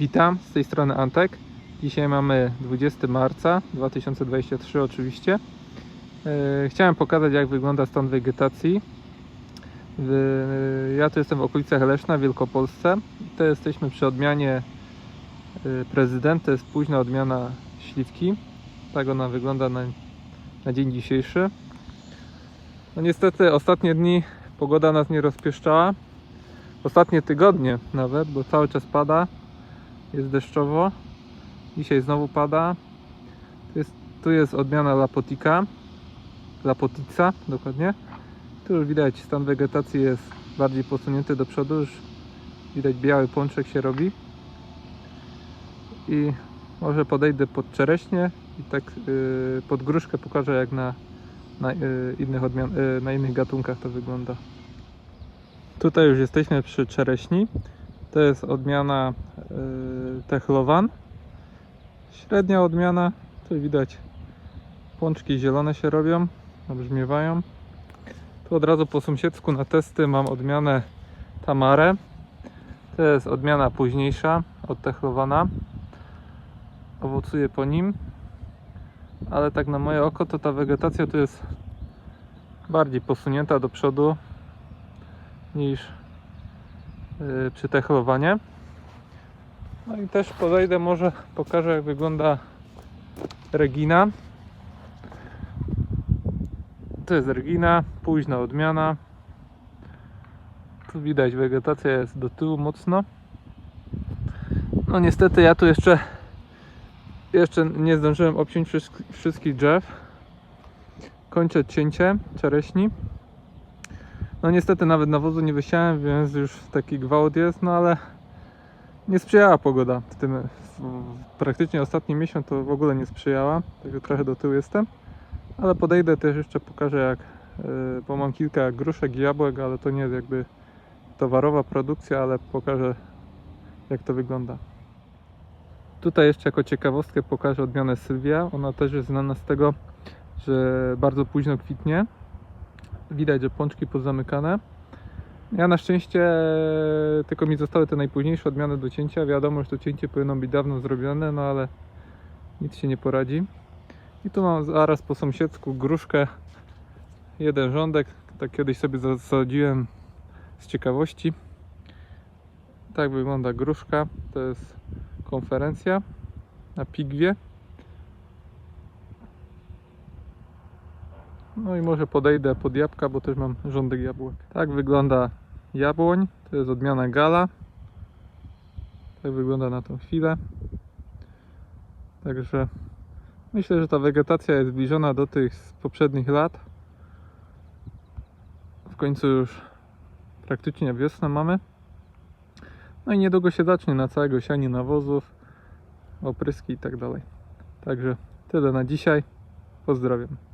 Witam, z tej strony Antek. Dzisiaj mamy 20 marca 2023 oczywiście. E, Chciałem pokazać jak wygląda stan wegetacji. W- Ja tu jestem w okolicach Leszna Wielkopolsce. To jesteśmy przy odmianie e, prezydent, to jest późna odmiana śliwki. Tak ona wygląda na, na dzień dzisiejszy. No niestety ostatnie dni pogoda nas nie rozpieszczała. Ostatnie tygodnie nawet, bo cały czas pada. Jest deszczowo. Dzisiaj znowu pada. Tu jest, tu jest odmiana Lapotika. Lapotica dokładnie. Tu już widać stan wegetacji jest bardziej posunięty do przodu. Już widać biały pączek się robi. I może podejdę pod czereśnie i tak yy, pod gruszkę pokażę jak na, na, yy, innych odmian, yy, na innych gatunkach to wygląda. Tutaj już jesteśmy przy czereśni. To jest odmiana yy, Techlowan. Średnia odmiana. Tu widać pączki zielone się robią, nabrzmiewają. Tu od razu po sąsiedzku na testy mam odmianę Tamarę. To jest odmiana późniejsza od Techlowana. Owocuje po nim. Ale tak na moje oko to ta wegetacja tu jest bardziej posunięta do przodu niż yy, przy techlowanie. No i też podejdę, może pokażę jak wygląda Regina. To jest Regina, późna odmiana. Tu widać wegetacja jest do tyłu mocno. No niestety ja tu jeszcze jeszcze nie zdążyłem obciąć wszystk- wszystkich drzew. Kończę cięcie czereśni. No niestety nawet nawozu nie wysiałem, więc już taki gwałt jest, no ale nie sprzyjała pogoda w tym w, praktycznie ostatni miesiąc to w ogóle nie sprzyjała, także trochę do tyłu jestem. Ale podejdę też jeszcze pokażę jak, yy, bo mam kilka gruszek i jabłek, ale to nie jest jakby towarowa produkcja, ale pokażę jak to wygląda. Tutaj jeszcze jako ciekawostkę pokażę odmianę Sylwia. Ona też jest znana z tego, że bardzo późno kwitnie. Widać, że pączki pozamykane. Ja na szczęście tylko mi zostały te najpóźniejsze odmiany do cięcia. Wiadomo, że to cięcie powinno być dawno zrobione, no ale nic się nie poradzi. I tu mam zaraz po sąsiedzku gruszkę, jeden rządek. Tak kiedyś sobie zasadziłem z ciekawości. Tak wygląda gruszka. To jest konferencja na Pigwie. No i może podejdę pod jabłka, bo też mam rządek jabłek. Tak wygląda jabłoń. To jest odmiana gala. Tak wygląda na tą chwilę. Także myślę, że ta wegetacja jest zbliżona do tych z poprzednich lat. W końcu już praktycznie wiosnę mamy. No i niedługo się zacznie na całego sianie nawozów, opryski i tak dalej. Także tyle na dzisiaj. Pozdrawiam.